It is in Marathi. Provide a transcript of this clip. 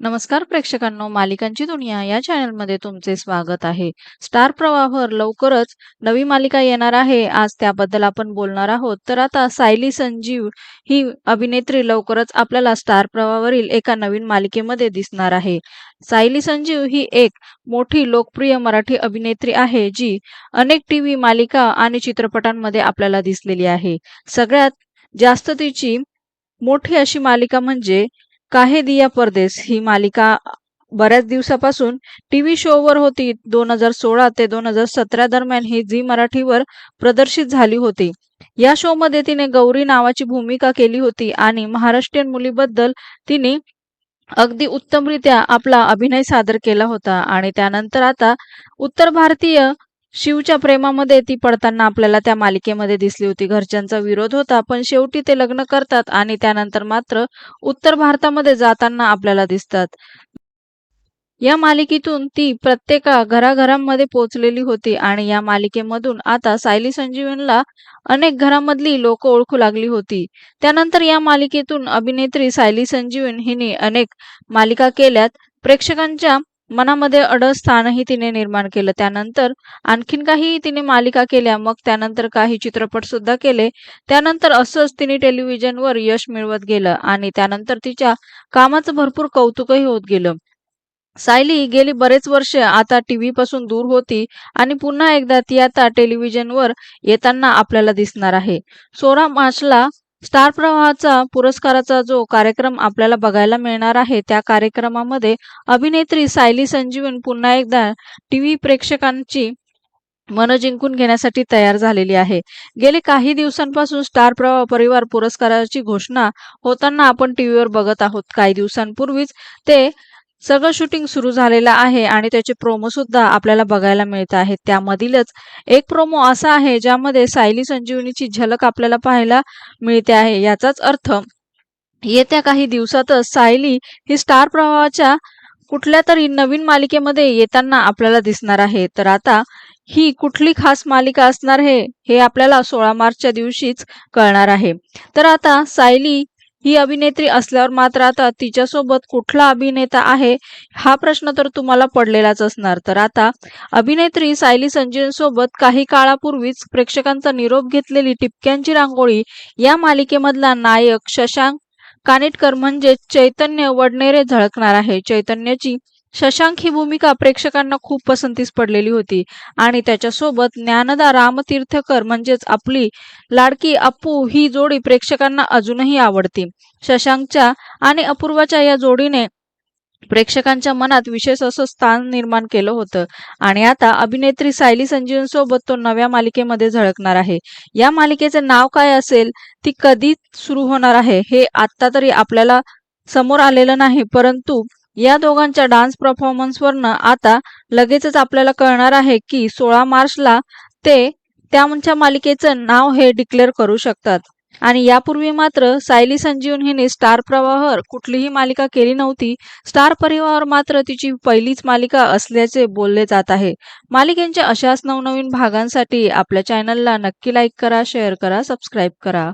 नमस्कार प्रेक्षकांनो मालिकांची दुनिया या चॅनलमध्ये तुमचे स्वागत आहे. स्टार प्रवाहावर लवकरच नवी मालिका येणार आहे. आज त्याबद्दल आपण बोलणार आहोत. तर आता सायली संजीव ही अभिनेत्री लवकरच आपल्याला स्टार प्रवाहावरील एका नवीन मालिकेमध्ये दिसणार आहे. सायली संजीव ही एक मोठी लोकप्रिय मराठी अभिनेत्री आहे जी अनेक टीव्ही मालिका आणि चित्रपटांमध्ये आपल्याला दिसलेली आहे. सगळ्यात जास्त तिची मोठी अशी मालिका म्हणजे काहे दिया परदेस? ही मालिका बऱ्याच दिवसापासून टीव्ही शोवर होती. दोन हजार सोळा ते दोन हजार सतरा दरम्यान ही झी मराठीवर प्रदर्शित झाली होती. या शो मध्ये तिने गौरी नावाची भूमिका केली होती आणि महाराष्ट्रीयन मुलीबद्दल तिने अगदी उत्तमरित्या आपला अभिनय सादर केला होता. आणि त्यानंतर आता उत्तर भारतीय शिवच्या प्रेमामध्ये ती पडताना आपल्याला त्या मालिकेमध्ये दिसली होती. घरच्यांचा विरोध होता पण शेवटी ते लग्न करतात आणि त्यानंतर मात्र उत्तर भारतामध्ये जाताना आपल्याला दिसतात. या मालिकेतून ती प्रत्येका घराघरांमध्ये पोहोचलेली होती आणि या मालिकेमधून आता सायली संजीवनला अनेक घरामधली लोक ओळखू लागली होती. त्यानंतर या मालिकेतून अभिनेत्री सायली संजीवन हिने अनेक मालिका केल्यात. प्रेक्षकांच्या मनामध्ये अड स्थानही तिने निर्माण केलं. त्यानंतर आणखीन काही तिने मालिका केल्या. मग त्यानंतर काही चित्रपट सुद्धा केले. त्यानंतर असंच तिने टेलिव्हिजनवर यश मिळवत गेलं आणि त्यानंतर तिच्या कामाचं भरपूर कौतुकही होत गेलं. सायली गेली बरेच वर्ष आता टीव्ही पासून दूर होती आणि पुन्हा एकदा ती आता टेलिव्हिजनवर येताना आपल्याला दिसणार आहे. सोळा मार्चला स्टार प्रवाहाचा पुरस्काराचा जो कार्यक्रम आपल्याला बघायला मिळणार आहे त्या कार्यक्रमामध्ये अभिनेत्री सायली संजीवन पुन्हा एकदा टीव्ही प्रेक्षकांची मन जिंकून घेण्यासाठी तयार झालेली आहे. गेले काही दिवसांपासून स्टार प्रवाह परिवार पुरस्काराची घोषणा होताना आपण टीव्हीवर बघत आहोत. काही दिवसांपूर्वीच ते सगळं शूटिंग सुरू झालेलं आहे आणि त्याचे प्रोमो सुद्धा आपल्याला बघायला मिळत आहेत. त्यामधीलच एक प्रोमो असा आहे ज्यामध्ये सायली संजीवनीची झलक आपल्याला पाहायला मिळते आहे. याचाच अर्थ येत्या काही दिवसातच सायली ही स्टार प्रवाहाच्या कुठल्या तरी नवीन मालिकेमध्ये येताना आपल्याला दिसणार आहे. तर आता ही कुठली खास मालिका असणार आहे हे आपल्याला सोळा मार्चच्या दिवशीच कळणार आहे. तर आता सायली ही अभिनेत्री असल्यावर मात्र आता तिच्यासोबत कुठला अभिनेता आहे हा प्रश्न तर तुम्हाला पडलेलाच असणार. तर आता अभिनेत्री सायली संजीवन सोबत काही काळापूर्वीच प्रेक्षकांचा निरोप घेतलेली टिपक्यांची रांगोळी या मालिकेमधला नायक शशांक कानेटकर म्हणजे चैतन्य वडनेरे झळकणार आहे. चैतन्याची शशांक ही भूमिका प्रेक्षकांना खूप पसंतीस पडलेली होती. आणि त्याच्यासोबत ज्ञानदा रामतीर्थकर म्हणजेच आपली लाडकी अप्पू ही जोडी प्रेक्षकांना अजूनही आवडती. शशांकच्या आणि अपूर्वाच्या या जोडीने प्रेक्षकांच्या मनात विशेष असं स्थान निर्माण केलं होतं. आणि आता अभिनेत्री सायली संजीवन सोबत तो नव्या मालिकेमध्ये झळकणार आहे. या मालिकेचे नाव काय असेल ती कधी सुरू होणार आहे हे आता तरी आपल्याला समोर आलेलं नाही परंतु या दोघांच्या डान्स परफॉर्मन्सवरनं आता लगेचच आपल्याला कळणार आहे की सोळा मार्चला ते त्यांच्या मालिकेचं नाव हे डिक्लेअर करू शकतात. आणि यापूर्वी मात्र सायली संजीवन हिने स्टार प्रवाहावर कुठलीही मालिका केली नव्हती. स्टार परिवार मात्र तिची पहिलीच मालिका असल्याचे बोलले जात आहे. मालिकेंच्या अशाच नवनवीन भागांसाठी आपल्या चॅनलला नक्की लाईक करा शेअर करा सबस्क्राईब करा.